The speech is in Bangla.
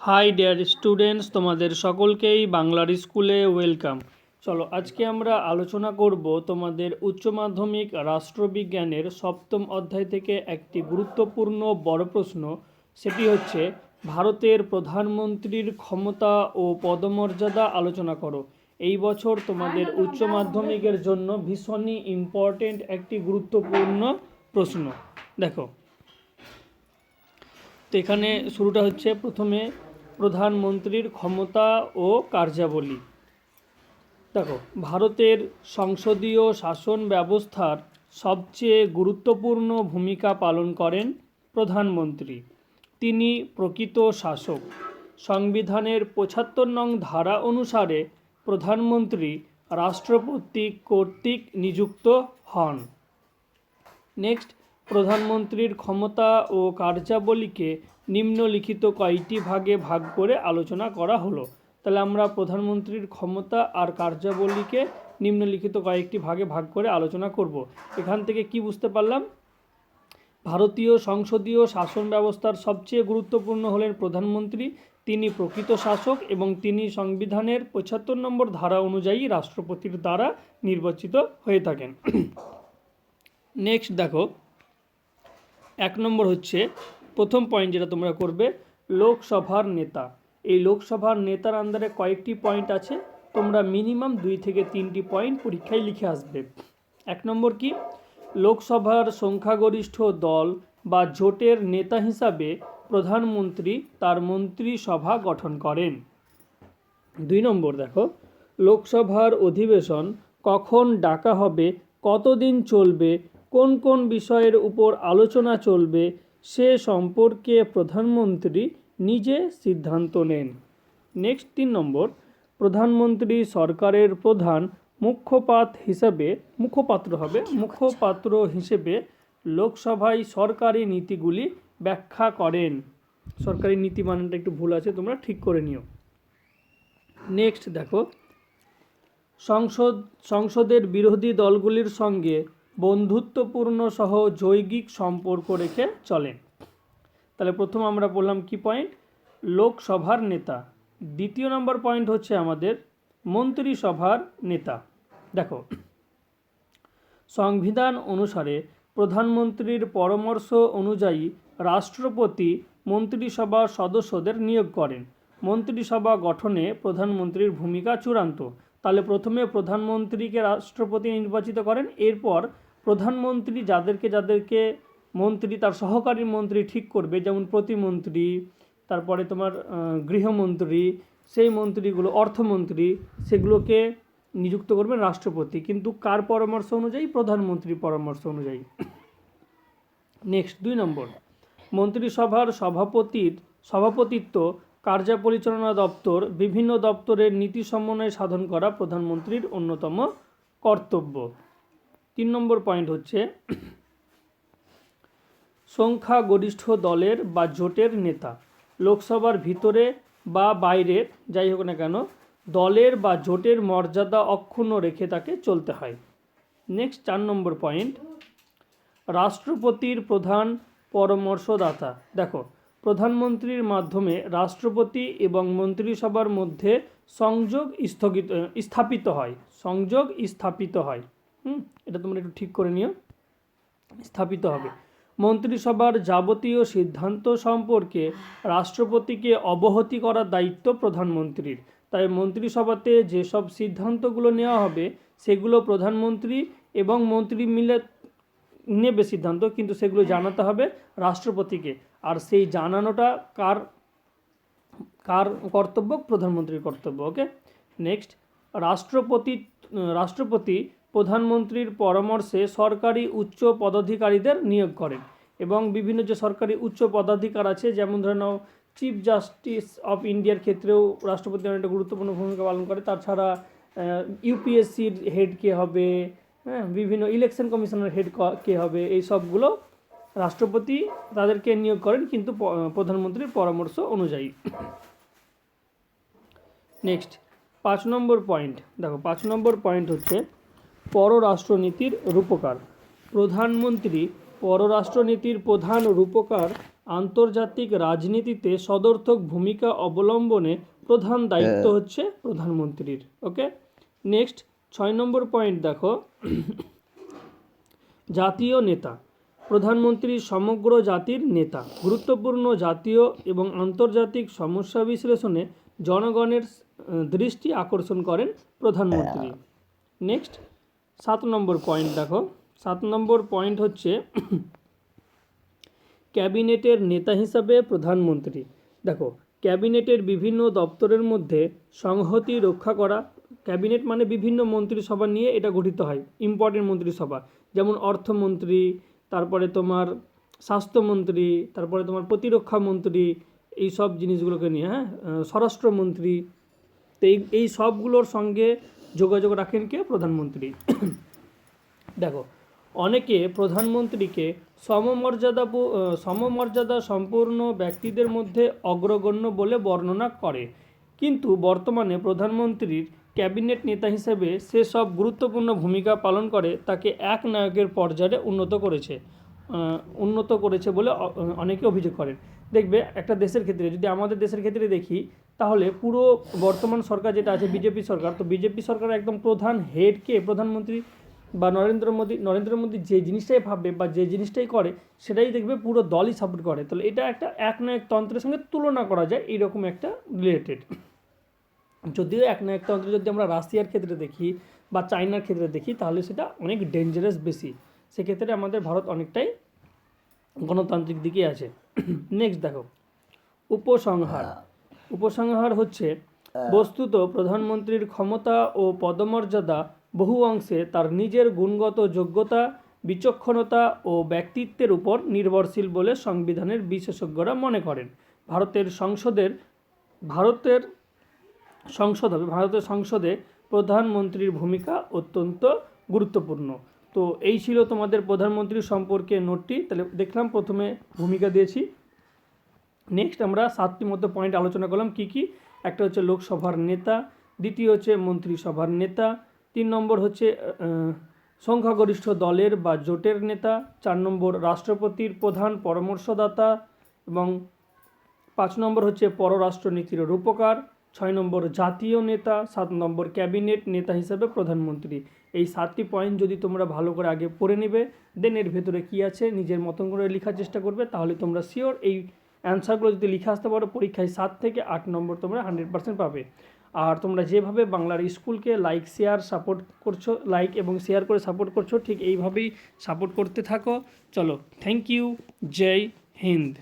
হাই ডিয়ার স্টুডেন্টস তোমাদের সকলকেই বাংলার স্কুলে ওয়েলকাম চলো আজকে আমরা আলোচনা করব তোমাদের উচ্চ মাধ্যমিক রাষ্ট্রবিজ্ঞানের সপ্তম অধ্যায় থেকে একটি গুরুত্বপূর্ণ বড় প্রশ্ন। সেটি হচ্ছে ভারতের প্রধানমন্ত্রীর ক্ষমতা ও পদমর্যাদা আলোচনা করো। এই বছর তোমাদের উচ্চ মাধ্যমিকের জন্য ভীষণই ইম্পর্টেন্ট একটি গুরুত্বপূর্ণ প্রশ্ন। দেখো তো এখানে শুরুটা হচ্ছে প্রথমে প্রধানমন্ত্রীর ক্ষমতা ও কার্যাবলী। দেখো, ভারতের সংসদীয় শাসন ব্যবস্থার সবচেয়ে গুরুত্বপূর্ণ ভূমিকা পালন করেন প্রধানমন্ত্রী। তিনি প্রকৃত শাসক। সংবিধানের পঁচাত্তর নং ধারা অনুসারে প্রধানমন্ত্রী রাষ্ট্রপতি কর্তৃক নিযুক্ত হন। নেক্সট প্রধানমন্ত্রীর ক্ষমতা ও কার্যাবলীকে নিম্নলিখিত কয়টি ভাগে ভাগ করে আলোচনা করা হলো। তাহলে আমরা প্রধানমন্ত্রীর ক্ষমতা আর কার্যাবলীকে নিম্নলিখিত কয়েকটি ভাগে ভাগ করে আলোচনা করব। এখান থেকে কি বুঝতে পারলাম? ভারতীয় সংসদীয় শাসন ব্যবস্থার সবচেয়ে গুরুত্বপূর্ণ হলেন প্রধানমন্ত্রী, তিনি প্রকৃত শাসক এবং তিনি সংবিধানের পঁচাত্তর নম্বর ধারা অনুযায়ী রাষ্ট্রপতির দ্বারা নির্বাচিত হয়ে থাকেন। নেক্সট দেখো এক নম্বর হচ্ছে, প্রথম পয়েন্ট যেটা তোমরা করবে, লোকসভার নেতা। এই লোকসভার নেতার আন্ডারে কয়েকটি পয়েন্ট আছে, তোমরা মিনিমাম দুই থেকে তিনটি পয়েন্ট পরীক্ষায় লিখে আসবে। এক নম্বর কি? লোকসভার সংখ্যাগরিষ্ঠ দল বা জোটের নেতা হিসাবে প্রধানমন্ত্রী তার মন্ত্রিসভা গঠন করেন। দুই নম্বর দেখো, লোকসভার অধিবেশন কখন ডাকা হবে, কতদিন চলবে কোন কোন বিষয়ের উপর আলোচনা চলবে সে সম্পর্কে প্রধানমন্ত্রী নিজে সিদ্ধান্ত নেন। নেক্সট তিন নম্বর প্রধানমন্ত্রী সরকারের প্রধান মুখ্যপাত হিসাবে মুখপাত্র হবে। মুখপাত্র হিসেবে লোকসভায় সরকারি নীতিগুলি ব্যাখ্যা করেন। সরকারি নীতি মানেটা একটু ভুল আছে তোমরা ঠিক করে নিও। নেক্সট দেখো সংসদ সংসদের বিরোধী দলগুলির সঙ্গে বন্ধুত্বপূর্ণ সহ যৌগিক সম্পর্ক রেখে চলেন। তাহলে প্রথম আমরা বললাম কি পয়েন্ট লোকসভার নেতা। দ্বিতীয় নম্বর পয়েন্ট হচ্ছে আমাদের মন্ত্রিসভার নেতা। দেখো, সংবিধান অনুসারে প্রধানমন্ত্রীর পরামর্শ অনুযায়ী রাষ্ট্রপতি মন্ত্রিসভার সদস্যদের নিয়োগ করেন। মন্ত্রিসভা গঠনে প্রধানমন্ত্রীর ভূমিকা চূড়ান্ত। তাহলে প্রথমে প্রধানমন্ত্রীকে রাষ্ট্রপতি নির্বাচিত করেন, এরপর প্রধানমন্ত্রী যাদেরকে যাদেরকে মন্ত্রী, তার সহকারী মন্ত্রী ঠিক করবে, যেমন প্রতিমন্ত্রী, তারপরে তোমার গৃহমন্ত্রী, সেই মন্ত্রীগুলো, অর্থমন্ত্রী, সেগুলোকে নিযুক্ত করবেন রাষ্ট্রপতি। কিন্তু কার পরামর্শ অনুযায়ী? প্রধানমন্ত্রীর পরামর্শ অনুযায়ী। নেক্সট, দুই নম্বর। মন্ত্রিসভার সভাপতির, সভাপতিত্ব কার্য পরিচালনা দপ্তর, বিভিন্ন দপ্তরের নীতি সমন্বয় সাধন করা প্রধানমন্ত্রীর অন্যতম কর্তব্য। তিন নম্বর পয়েন্ট হচ্ছে সংখ্যাগরিষ্ঠ দলের বা জোটের নেতা, লোকসভার ভিতরে বা বাইরের, যাই হোক না কেন, দলের বা জোটের মর্যাদা অক্ষুণ্ণ রেখে তাকে চলতে হয়। নেক্সট চার নম্বর পয়েন্ট রাষ্ট্রপতির প্রধান পরামর্শদাতা। দেখো, প্রধানমন্ত্রীর মাধ্যমে রাষ্ট্রপতি এবং মন্ত্রিসভার মধ্যে সংযোগ স্থগিত, স্থাপিত হয়, সংযোগ স্থাপিত হয়। হুম, এটা তোমরা একটু ঠিক করে নিও। স্থাপিত হবে। মন্ত্রিসভার যাবতীয় সিদ্ধান্ত সম্পর্কে রাষ্ট্রপতিকে অবহতি করার দায়িত্ব প্রধানমন্ত্রীর। তাই মন্ত্রিসভাতে যেসব সিদ্ধান্তগুলো নেওয়া হবে, সেগুলো প্রধানমন্ত্রী এবং মন্ত্রী মিলে নেবে সিদ্ধান্ত, কিন্তু সেগুলো জানাতে হবে রাষ্ট্রপতিকে। আর সেই জানানোটা কার কার কর্তব্য? প্রধানমন্ত্রীর কর্তব্য, ওকে? নেক্সট, রাষ্ট্রপতি রাষ্ট্রপতি প্রধানমন্ত্রীর পরামর্শে সরকারি উচ্চ পদাধিকারীদের নিয়োগ করেন এবং বিভিন্ন যে সরকারি উচ্চ পদাধিকার আছে, যেমন ধরে নাও চিফ জাস্টিস অফ ইন্ডিয়ার ক্ষেত্রেও রাষ্ট্রপতি অনেকটা গুরুত্বপূর্ণ ভূমিকা পালন করে। তাছাড়া ইউপিএসসির হেড কে হবে হ্যাঁ বিভিন্ন ইলেকশন কমিশনের হেড কে হবে, এই সবগুলো রাষ্ট্রপতি তাদেরকে নিয়োগ করেন কিন্তু প্রধানমন্ত্রীর পরামর্শ অনুযায়ী। নেক্সট পাঁচ নম্বর পয়েন্ট দেখো, পাঁচ নম্বর পয়েন্ট হচ্ছে পররাষ্ট্রনীতির রূপকার। প্রধানমন্ত্রী পররাষ্ট্রনীতির প্রধান রূপকার আন্তর্জাতিক রাজনীতিতে সদর্থক ভূমিকা অবলম্বনে প্রধান দায়িত্ব হচ্ছে প্রধানমন্ত্রীর ওকে? নেক্সট ছয় নম্বর পয়েন্ট দেখো। জাতীয় নেতা। প্রধানমন্ত্রী সমগ্র জাতির নেতা। গুরুত্বপূর্ণ জাতীয় এবং আন্তর্জাতিক সমস্যা বিশ্লেষণে জনগণের দৃষ্টি আকর্ষণ করেন প্রধানমন্ত্রী। নেক্সট সাত নম্বর পয়েন্ট দেখো। সাত নম্বর পয়েন্ট হচ্ছে ক্যাবিনেটের নেতা হিসাবে প্রধানমন্ত্রী। দেখো, ক্যাবিনেটের বিভিন্ন দপ্তরের মধ্যে সংহতি রক্ষা করা, ক্যাবিনেট মানে বিভিন্ন মন্ত্রিসভা নিয়ে এটা গঠিত হয় ইম্পর্টেন্ট মন্ত্রিসভা। যেমন অর্থমন্ত্রী, তারপরে তোমার স্বাস্থ্যমন্ত্রী, তারপরে তোমার প্রতিরক্ষা মন্ত্রী, এই সব জিনিসগুলোকে নিয়ে হ্যাঁ স্বরাষ্ট্রমন্ত্রী। তো এই সবগুলোর সঙ্গে যোগাযোগ রাখেন কে? প্রধানমন্ত্রী। দেখো, অনেকে প্রধানমন্ত্রীকে সমমর্যাদা সমমর্যাদা সম্পূর্ণ ব্যক্তিদের মধ্যে অগ্রগণ্য বলে বর্ণনা করে। কিন্তু বর্তমানে প্রধানমন্ত্রীর ক্যাবিনেট নেতা হিসেবে সে সব গুরুত্বপূর্ণ ভূমিকা পালন করে, তাকে এক নায়কের পর্যায়ে উন্নত করেছে উন্নত করেছে বলে অনেকে অভিযোগ করেন। দেখবে একটা দেশের ক্ষেত্রে, যদি আমাদের দেশের ক্ষেত্রে দেখি তাহলে পুরো বর্তমান সরকার যেটা আছে, বিজেপি সরকার, তো বিজেপি সরকার একদম প্রধান হেডকে প্রধানমন্ত্রী বা নরেন্দ্র মোদী নরেন্দ্র মোদী যে জিনিসটাই ভাববে বা যে জিনিসটাই করে, সেটাই দেখবে পুরো দলই সাপোর্ট করে। তাহলে এটা একটা এক না এক তন্ত্রের সঙ্গে তুলনা করা যায়, এইরকম একটা রিলেটেড যদিও এক না এক তন্ত্র যদি আমরা রাশিয়ার ক্ষেত্রে দেখি বা চায়নার ক্ষেত্রে দেখি, তাহলে সেটা অনেক ডেঞ্জারাস বেশি। সেক্ষেত্রে আমাদের ভারত অনেকটাই গণতান্ত্রিক দিকে আছে। নেক্সট দেখো, উপসংহার। উপসংহার হচ্ছে, বস্তুত প্রধানমন্ত্রীর ক্ষমতা ও পদমর্যাদা বহু অংশে তার নিজের গুণগত যোগ্যতা, বিচক্ষণতা ও ব্যক্তিত্বের উপর নির্ভরশীল বলে সংবিধানের বিশেষজ্ঞরা মনে করেন। ভারতের সংসদের, ভারতের সংসদ হবে, ভারতের সংসদে প্রধানমন্ত্রীর ভূমিকা অত্যন্ত গুরুত্বপূর্ণ। তো এই ছিল তোমাদের প্রধানমন্ত্রী সম্পর্কে নোটটি। তাহলে দেখলাম প্রথমে ভূমিকা দিয়েছি। নেক্সট আমরা সাতটি মতো পয়েন্ট আলোচনা করলাম, কি কি? একটা হচ্ছে লোকসভার নেতা, দ্বিতীয় হচ্ছে মন্ত্রিসভার নেতা, তিন নম্বর হচ্ছে সংখ্যাগরিষ্ঠ দলের বা জোটের নেতা, চার নম্বর রাষ্ট্রপতির প্রধান পরামর্শদাতা এবং পাঁচ নম্বর হচ্ছে পররাষ্ট্রনীতির রূপকার, ছয় নম্বর জাতীয় নেতা, সাত নম্বর ক্যাবিনেট নেতা হিসেবে প্রধানমন্ত্রী। এই সাতটি পয়েন্ট যদি তোমরা ভালো করে আগে পড়ে নেবে দেন এর ভেতরে কী আছে, নিজের মতন করে লেখার চেষ্টা করবে, তাহলে তোমরা শিওর এই অ্যান্সারগুলো যদি লিখে আসতে পারো, পরীক্ষায় সাত থেকে আট নম্বর তোমরা হান্ড্রেড পার্সেন্ট পাবে। আর তোমরা যেভাবে বাংলার স্কুলকে লাইক, শেয়ার, সাপোর্ট করছ, লাইক এবং শেয়ার করে সাপোর্ট করছ, ঠিক এইভাবেই সাপোর্ট করতে থাকো। চলো, থ্যাংক ইউ, জয় হিন্দ।